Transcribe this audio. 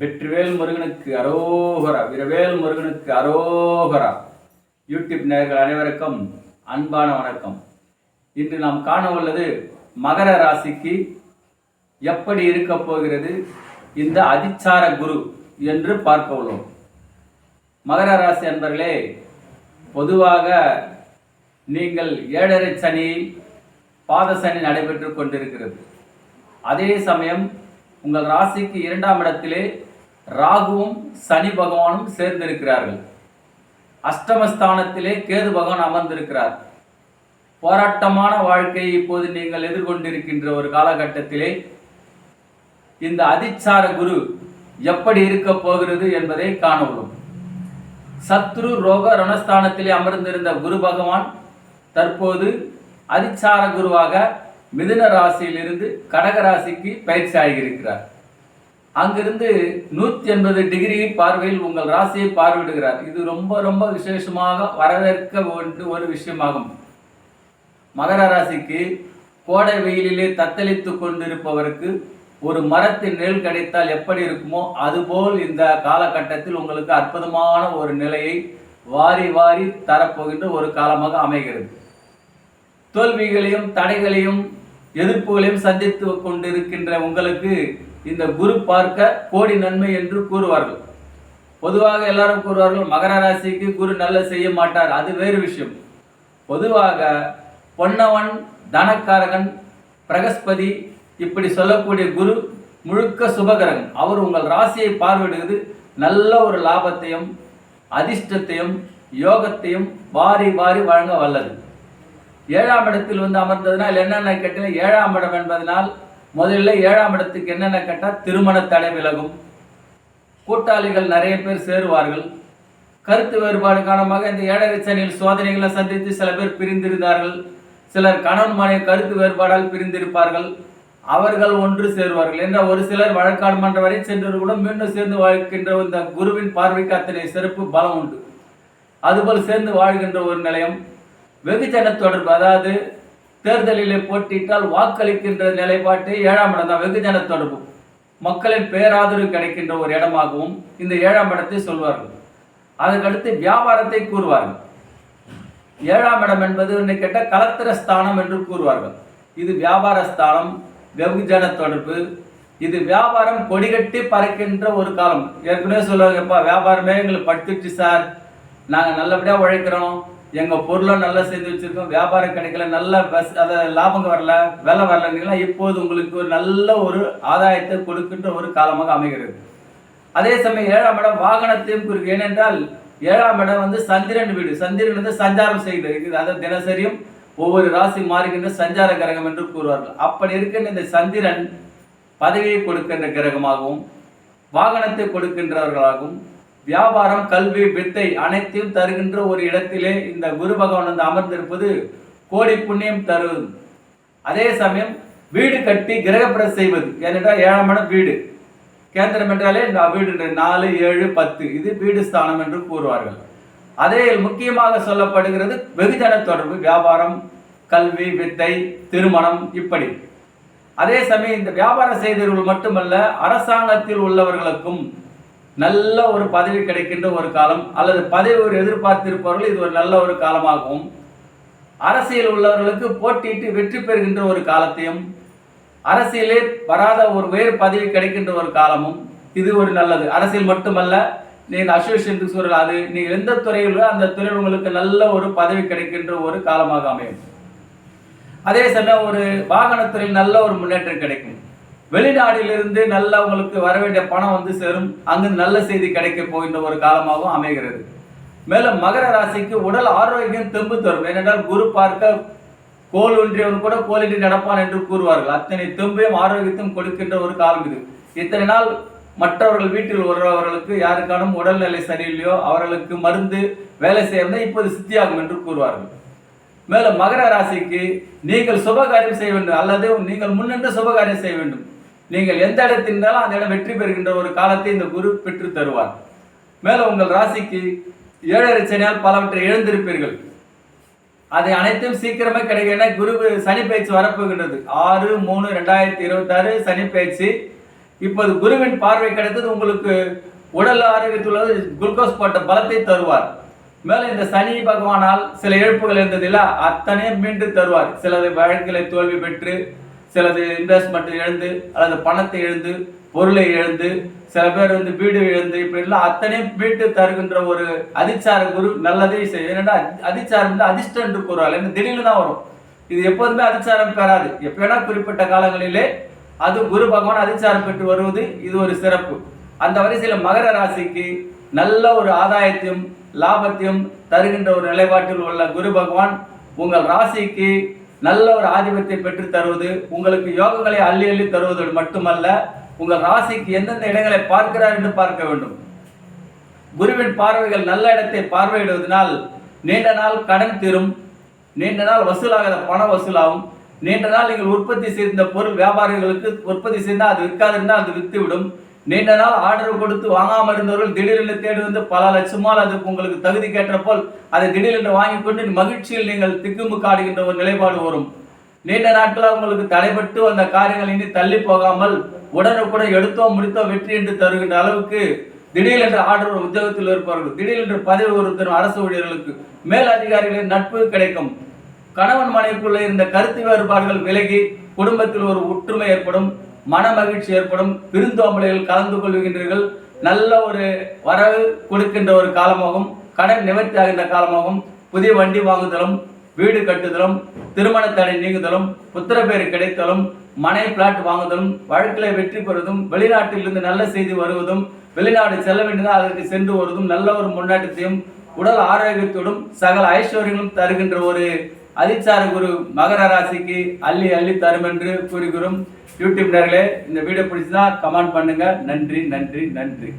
வெற்றிவேல் முருகனுக்கு அரோகரா வீரவேல் முருகனுக்கு அரோகரா. யூடியூப் நேர்கள் அனைவருக்கும் அன்பான வணக்கம். இன்று நாம் காண உள்ளது மகர ராசிக்கு எப்படி இருக்க போகிறது? இந்த அதிச்சார குரு என்று பார்க்க உள்ளோம். மகர ராசி அன்பர்களே பொதுவாக நீங்கள் ஏழரை சனி பாத சனி நடைபெற்று கொண்டிருக்கிறது. அதே சமயம் உங்கள் ராசிக்கு இரண்டாம் இடத்திலே ராகுவும் சனி பகவானும் சேர்ந்திருக்கிறார்கள். அஷ்டமஸ்தானத்திலே கேது பகவான் அமர்ந்திருக்கிறார். போராட்டமான வாழ்க்கையை இப்போது நீங்கள் எதிர்கொண்டிருக்கின்ற ஒரு காலகட்டத்திலே இந்த அதிச்சார குரு எப்படி இருக்க போகிறது என்பதை காணவும் சத்ரு ரோக ரணஸ்தானத்திலே அமர்ந்திருந்த குரு பகவான் தற்போது அதிச்சார குருவாக மிதுன ராசியிலிருந்து கடக ராசிக்கு பயிற்சி ஆகியிருக்கிறார் அங்கிருந்து நூற்றி எண்பது டிகிரி பார்வையில் உங்கள் ராசியை பார்வையிடுகிறார். இது ரொம்ப ரொம்ப விசேஷமாக வரவேற்க ஒன்று ஒரு விஷயமாகும். மகர ராசிக்கு கோடை வெயிலிலே தத்தளித்து கொண்டிருப்பவருக்கு ஒரு மரத்தின் நிழல் கிடைத்தால் எப்படி இருக்குமோ அதுபோல் இந்த காலகட்டத்தில் உங்களுக்கு அற்புதமான ஒரு நிலையை வாரி வாரி தரப்போகின்ற ஒரு காலமாக அமைகிறது. தோல்விகளையும் தடைகளையும் எதிர்ப்புகளையும் சந்தித்து கொண்டிருக்கின்ற உங்களுக்கு இந்த குரு பார்க்க கோடி நன்மை என்று கூறுவார்கள். பொதுவாக எல்லாரும் கூறுவார்கள் மகர ராசிக்கு குரு நல்ல செய்ய மாட்டார். அது வேறு விஷயம். பொதுவாக பொன்னவன் தனக்காரகன் பிரகஸ்பதி இப்படி சொல்லக்கூடிய குரு முழுக்க சுபகரகன் அவர் உங்கள் ராசியை பார்வையிடுவது நல்ல ஒரு லாபத்தையும் அதிர்ஷ்டத்தையும் யோகத்தையும் வாரி வாரி வழங்க வல்லது. ஏழாம் இடத்தில் வந்து அமர்ந்ததுனால் என்னென்ன கேட்டீங்கன்னா ஏழாம் இடம் என்பதனால் முதல்ல ஏழாம் இடத்துக்கு என்னென்ன கேட்டால் திருமண தடை விலகும். கூட்டாளிகள் நிறைய பேர் சேருவார்கள். கருத்து வேறுபாடு காரணமாக இந்த ஏழரை சனியில் சோதனைகளை சந்தித்து சில பேர் பிரிந்திருந்தார்கள். சிலர் கணவன் மனைவி கருத்து வேறுபாடால் பிரிந்திருப்பார்கள். அவர்கள் ஒன்று சேருவார்கள். என்ற ஒரு சிலர் வழக்காடு மன்ற வரை சென்றவர்கள் கூட மீண்டும் சேர்ந்து வாழ்கின்ற இந்த குருவின் பார்வைக்கு அத்தனை சிறப்பு பலம் உண்டு. அதுபோல் சேர்ந்து வாழ்கின்ற ஒரு நிலையம். வெகுஜன தொடர்பு. அதாவது தேர்தலிலே போட்டியிட்டால் வாக்களிக்கின்ற நிலைப்பாட்டை ஏழாம் இடம் தான் வெகுஜன தொடர்பு. மக்களின் பேராதரவு கிடைக்கின்ற ஒரு இடமாகவும் இந்த ஏழாம் இடத்தை சொல்வார்கள். அதற்கடுத்து வியாபாரத்தை கூறுவார்கள். ஏழாம் இடம் என்பது ஒன்று கேட்டால் கலத்திர ஸ்தானம் என்று கூறுவார்கள். இது வியாபார ஸ்தானம் வெகுஜன தொடர்பு. இது வியாபாரம் கொடிகட்டி பறக்கின்ற ஒரு காலம். ஏற்கனவே சொல்லுவாங்க எப்பா வியாபாரமே எங்களுக்கு படுத்துடுச்சு சார். நாங்கள் நல்லபடியாக உழைக்கிறோம். எங்கள் பொருளை நல்லா செஞ்சு வச்சுருக்கோம். வியாபாரம் கிடைக்கல நல்ல பஸ் அதை லாபங்க வரல விலை வரலன்னா இப்போது உங்களுக்கு ஒரு நல்ல ஒரு ஆதாயத்தை கொடுக்கின்ற ஒரு காலமாக அமைகிறது. அதே சமயம் ஏழாம் இடம் வாகனத்தையும் குறிக்கும். ஏனென்றால் ஏழாம் இடம் வந்து சந்திரன் வீடு. சந்திரன் வந்து சஞ்சாரம் செய்கிறது அதை தினசரியும் ஒவ்வொரு ராசி மாறுகின்ற சஞ்சார கிரகம் என்று கூறுவார்கள். அப்படி இருக்கின்ற இந்த சந்திரன் பதவியை கொடுக்கின்ற கிரகமாகவும் வாகனத்தை கொடுக்கின்றவர்களாகவும் வியாபாரம் கல்வி வித்தை அனைத்தையும் தருகின்ற ஒரு இடத்திலே இந்த குரு பகவான் வந்து அமர்ந்திருப்பது கோடி புண்ணியம் தரும். அதே சமயம் வீடு கட்டி கிரகப்பிரவேசம் செய்வது. ஏனென்றால் ஏழாம் வீடு. கேந்திரம் என்றாலே இந்த வீடு நாலு ஏழு பத்து. இது வீடு ஸ்தானம் என்று கூறுவார்கள். அதே முக்கியமாக சொல்லப்படுகிறது வெகுஜன தொடர்பு வியாபாரம் கல்வி வித்தை திருமணம் இப்படி. அதே சமயம் இந்த வியாபாரம் செய்தவர்கள் மட்டுமல்ல அரசாங்கத்தில் உள்ளவர்களுக்கும் நல்ல ஒரு பதவி கிடைக்கின்ற ஒரு காலம் அல்லது பதவி ஒரு எதிர்பார்த்திருப்பவர்கள் இது ஒரு நல்ல ஒரு காலமாகவும் அரசியல் உள்ளவர்களுக்கு போட்டியிட்டு வெற்றி பெறுகின்ற ஒரு காலத்தையும் அரசியலே வராத ஒரு வேறு பதவி கிடைக்கின்ற ஒரு காலமும் இது ஒரு நல்லது. அரசியல் மட்டுமல்ல நீங்கள் அசோசியேஷன் சொல்லலாம் அது நீங்கள் எந்த துறையிலோ அந்த துறையில் உங்களுக்கு நல்ல ஒரு பதவி கிடைக்கின்ற ஒரு காலமாக அமையும். அதே சமயம் ஒரு வாகனத்துறையில் நல்ல ஒரு முன்னேற்றம் கிடைக்கும். வெளிநாடிலிருந்து நல்ல உங்களுக்கு வர வேண்டிய பணம் வந்து சேரும். அங்கு நல்ல செய்தி கிடைக்க போகின்ற ஒரு காலமாகவும் அமைகிறது. மேலும் மகர ராசிக்கு உடல் ஆரோக்கியம் தெம்பு தரும். ஏனென்றால் குரு பார்க்க கோல் ஒன்றியவன் கூட கோலின்றி நடப்பான் என்று கூறுவார்கள். அத்தனை தெம்பையும் ஆரோக்கியத்தையும் கொடுக்கின்ற ஒரு காலம் இது. இத்தனை நாள் மற்றவர்கள் வீட்டில் வருபவர்களுக்கு யாருக்கானும் உடல்நிலை சரியில்லையோ அவர்களுக்கு மருந்து வேலை செய்யறது இப்போது சித்தியாகும் என்று கூறுவார்கள். மேலும் மகர ராசிக்கு நீங்கள் சுபகாரியம் செய்ய வேண்டும். அல்லது நீங்கள் முன்னின்று சுபகாரியம் செய்ய வேண்டும். நீங்கள் எந்த இடத்தில் இருந்தாலும் அந்த இடம் வெற்றி பெறுகின்ற ஒரு காலத்தை இந்த குரு பெற்று தருவார். மேலும் உங்கள் ராசிக்கு ஏழரை சனியால் பலவற்றை எழுந்திருப்பீர்கள். அதை அனைத்தும் சீக்கிரமே கிடைக்கும் குரு சனி பயிற்சி வரப்போகின்றது. ஆறு மூணு ரெண்டாயிரத்தி இருபத்தாறு சனி பயிற்சி. இப்போது குருவின் பார்வை கிடைத்தது உங்களுக்கு உடல் ஆரோக்கியத்துள்ளது குளுக்கோஸ் போட்ட பலத்தை தருவார். மேலும் இந்த சனி பகவானால் சில இழப்புகள் இருந்ததில்ல அத்தனையும் மீண்டும் தருவார். சிலது வழக்கிலே தோல்வி பெற்று சிலது இன்வெஸ்ட்மெண்ட் இழந்து அல்லது பணத்தை இழந்து பொருளை இழந்து சில பேர் வந்து வீடு இழந்து இப்படி எல்லாம் அத்தனையும் வீட்டு தருகின்ற ஒரு அதிச்சார குரு நல்லதே செய்யும். ஏன்னா அதிச்சாரம் வந்து அதிர்ஷ்டம் என்று கூறுவாள் ஏன்னா திடீர்னு தான் வரும். இது எப்போதுமே அதிச்சாரம் பெறாது. எப்ப வேணா குறிப்பிட்ட காலங்களிலே அது குரு பகவான் அதிச்சாரம் பெற்று வருவது இது ஒரு சிறப்பு. அந்த வரிசையில் மகர ராசிக்கு நல்ல ஒரு ஆதாயத்தையும் லாபத்தையும் தருகின்ற ஒரு நிலைப்பாட்டில் உள்ள குரு பகவான் உங்கள் ராசிக்கு நல்ல ஒரு ஆதிபத்தை பெற்று தருவது உங்களுக்கு யோகங்களை அள்ளி அள்ளி தருவது மட்டுமல்ல உங்கள் ராசிக்கு எந்தெந்த இடங்களை பார்க்கிறார் என்று பார்க்க வேண்டும். குருவின் பார்வைகள் நல்ல இடத்தை பார்வையிடுவதனால் நீண்ட நாள் கடன் தீரும் நீண்ட நாள் வசூலாகாத பணம் வசூலாகும். நீண்ட நாள் நீங்கள் உற்பத்தி செய்த பொருள் வியாபாரிகளுக்கு உற்பத்தி செய்தால் அது விற்காதிருந்தால் அது விற்றுவிடும் நீண்ட நாள் ஆர்டர் கொடுத்து வாங்காமல் இருந்தவர்கள் திடீரென்று தேடி வந்து பல லட்சமால் அது உங்களுக்கு தகுதி கேட்டபோல் அதை திடீரென்று வாங்கி கொண்டு மகிழ்ச்சியில் நீங்கள் திக்குமுக்காடுகின்ற ஒரு நிலைப்பாடு வரும். நீண்ட நாட்களாக உங்களுக்கு தடைபட்டு அந்த காரியங்கள் இனி தள்ளி போகாமல் உடனுக்குடன் எடுத்தோம் முடித்தோம் வெற்றி என்று தருகின்ற அளவுக்கு திடீரென்று ஆர்டர் உத்தியோகத்தில் இருப்பார்கள் திடீரென்று பதவி ஒருத்தரும் அரசு ஊழியர்களுக்கு மேல் அதிகாரிகளின் நட்பு கிடைக்கும். கணவன் மனைவிக்குள்ள இருந்த கருத்து வேறுபாடுகள் விலகி குடும்பத்தில் ஒரு ஒற்றுமை ஏற்படும். மன மகிழ்ச்சி ஏற்படும். விருந்தோம்பலைகள் கலந்து கொள்கின்றீர்கள். நல்ல ஒரு வரவு கொடுக்கின்ற ஒரு காலமாகும். கடன் நிவர்த்தி ஆகின்ற காலமாகும். புதிய வண்டி வாங்குதலும் வீடு கட்டுதலும் திருமண தடை நீங்குதலும் புத்திரப்பேறு கிடைத்தலும் மனை பிளாட் வாங்குதலும் வழக்கில் வெற்றி பெறுவதும் வெளிநாட்டிலிருந்து நல்ல செய்தி வருவதும் வெளிநாடு செல்ல வேண்டியதால் அதற்கு சென்று வருவதும் நல்ல ஒரு முன்னேற்றத்தையும் உடல் ஆரோக்கியத்தோடும் சகல ஐஸ்வர்யங்களும் தருகின்ற ஒரு அதிச்சார குரு மகர ராசிக்கு அள்ளி அள்ளி தரும் என்று கூறுகிறோம். யூடியூப் நேர்களே இந்த வீடியோ பிடிச்சதா கமெண்ட் பண்ணுங்க. நன்றி நன்றி நன்றி.